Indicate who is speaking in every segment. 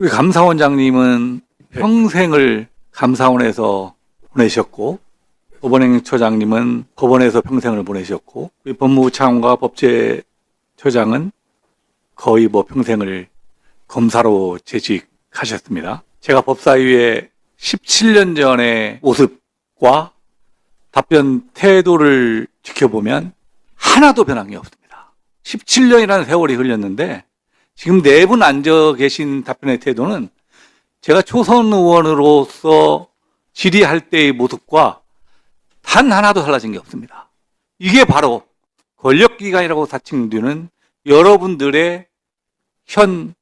Speaker 1: 우리 감사원장님은 평생을 감사원에서 보내셨고 법원행처장님은 법원에서 평생을 보내셨고 우리 법무부 차관과 법제처장은 거의 뭐 평생을 검사로 재직하셨습니다. 제가 법사위에 17년 전의 모습과 답변 태도를 지켜보면 하나도 변한 게 없습니다. 17년이라는 세월이 흘렸는데 지금 네 분 앉아 계신 답변의 태도는 제가 초선 의원으로서 질의할 때의 모습과 단 하나도 달라진 게 없습니다. 이게 바로 권력기관이라고 사칭되는 여러분들의 현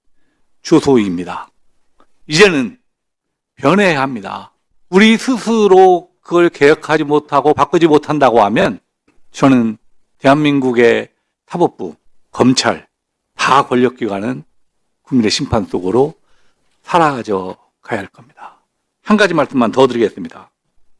Speaker 1: 주소입니다. 이제는 변해야 합니다. 우리 스스로 그걸 개혁하지 못하고 바꾸지 못한다고 하면 저는 대한민국의 사법부, 검찰, 다 권력기관은 국민의 심판 속으로 사라져 가야 할 겁니다. 한 가지 말씀만 더 드리겠습니다.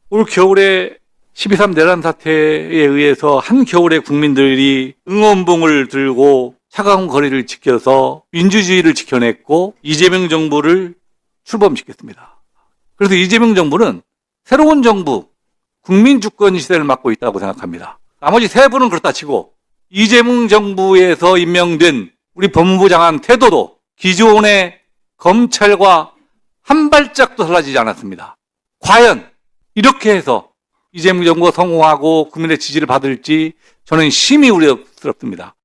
Speaker 1: 올 겨울에 12.3 내란 사태에 의해서 한 겨울에 국민들이 응원봉을 들고 차가운 거리를 지켜서 민주주의를 지켜냈고 이재명 정부를 출범시켰습니다. 그래서 이재명 정부는 새로운 정부, 국민 주권 시대를 맡고 있다고 생각합니다. 나머지 세 분은 그렇다 치고 이재명 정부에서 임명된 우리 법무부 장관 태도도 기존의 검찰과 한 발짝도 달라지지 않았습니다. 과연 이렇게 해서 이재명 정부가 성공하고 국민의 지지를 받을지 저는 심히 우려스럽습니다.